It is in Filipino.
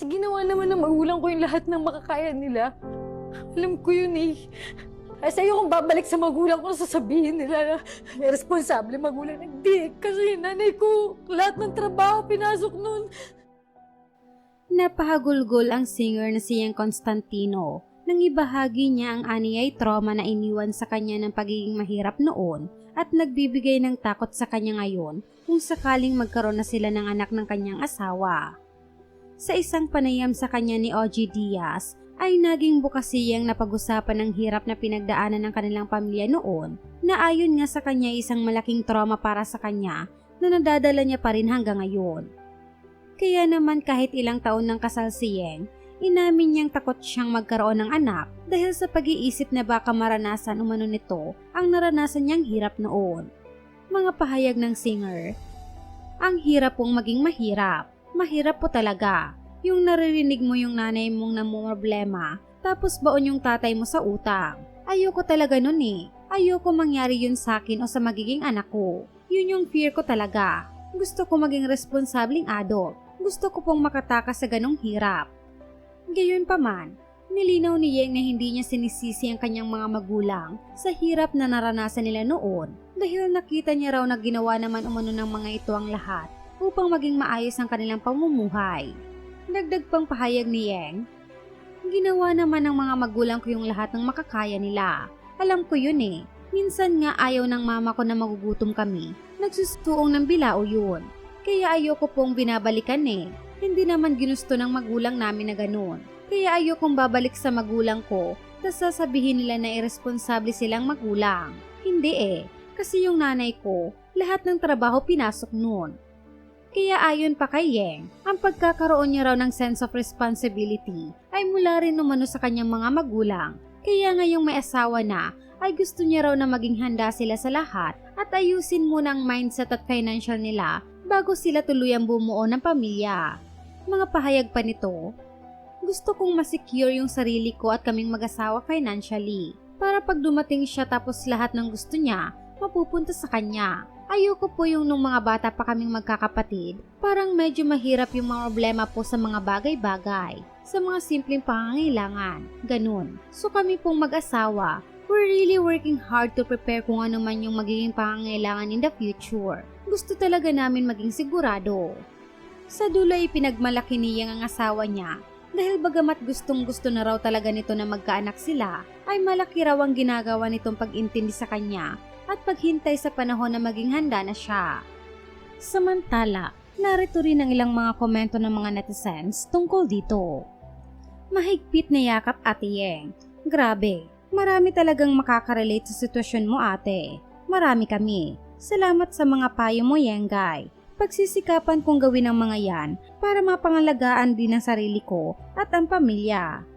Kasi ginawa naman ng magulang ko yung lahat ng makakaya nila. Alam ko yun eh. Kasi ayokong babalik sa magulang ko na sasabihin nila na responsable magulang. Hindi, kasi yung nanay ko, lahat ng trabaho pinasok nun. Napahagulgol ang singer na siyang Constantino nang ibahagi niya ang aniyay trauma na iniwan sa kanya ng pagiging mahirap noon at nagbibigay ng takot sa kanya ngayon kung sakaling magkaroon na sila ng anak ng kanyang asawa. Sa isang panayam sa kanya ni OG Diaz ay naging bukas siyang napag-usapan ng hirap na pinagdaanan ng kanilang pamilya noon na ayon nga sa kanya isang malaking trauma para sa kanya na nadadala niya pa rin hanggang ngayon. Kaya naman kahit ilang taon ng kasal si Yeng, inamin niyang takot siyang magkaroon ng anak dahil sa pag-iisip na baka maranasan umano nito ang naranasan niyang hirap noon. Mga pahayag ng singer, Ang hirap pong maging mahirap. Mahirap po talaga. Yung naririnig mo yung nanay mong namumroblema, tapos baon yung tatay mo sa utang. Ayoko talaga nun eh. Ayoko mangyari yun sa akin o sa magiging anak ko. Yun yung fear ko talaga. Gusto ko maging responsabling adult. Gusto ko pong makatakas sa ganong hirap. Gayon pa man, nilinaw ni Yeng na hindi niya sinisisi ang kanyang mga magulang sa hirap na naranasan nila noon dahil nakita niya raw na ginawa naman umano ng mga ito ang lahat upang maging maayos ang kanilang pamumuhay. Dagdag pang pahayag ni Yeng, Ginawa naman ng mga magulang ko yung lahat ng makakaya nila. Alam ko yun eh. Minsan nga ayaw ng mama ko na magugutom kami. Nagsusuong ng bilao yun. Kaya ayoko pong binabalikan eh. Hindi naman ginusto ng magulang namin na ganun. Kaya ayokong babalik sa magulang ko tapos sasabihin nila na irresponsable silang magulang. Hindi eh. Kasi yung nanay ko, lahat ng trabaho pinasok noon. Kaya ayon pa kay Yeng, ang pagkakaroon niya raw ng sense of responsibility ay mula rin umano sa kanyang mga magulang. Kaya ngayong may asawa na, ay gusto niya raw na maging handa sila sa lahat at ayusin muna ang mindset at financial nila bago sila tuluyang bumuo ng pamilya. Mga pahayag pa nito, gusto kong masecure yung sarili ko at kaming mag-asawa financially para pag dumating siya tapos lahat ng gusto niya, mapupunta sa kanya. Ayoko po yung nung mga bata pa kaming magkakapatid, parang medyo mahirap yung mga problema po sa mga bagay-bagay, sa mga simpleng pangangailangan, ganun. So kami pong mag-asawa, we're really working hard to prepare kung ano man yung magiging pangangailangan in the future. Gusto talaga namin maging sigurado. Sa dulo ay pinagmalaki niya ang asawa niya dahil bagamat gustong gusto na raw talaga nito na magkaanak sila, ay malaki raw ang ginagawa nitong pag-intindi sa kanya at paghintay sa panahon na maging handa na siya. Samantala, narito rin ang ilang mga komento ng mga netizens tungkol dito. Mahigpit na yakap ate Yeng. Grabe, marami talagang makakarelate sa sitwasyon mo ate. Marami kami. Salamat sa mga payo mo Yenggay. Pagsisikapan kong gawin ang mga yan para mapangalagaan din ang sarili ko at ang pamilya.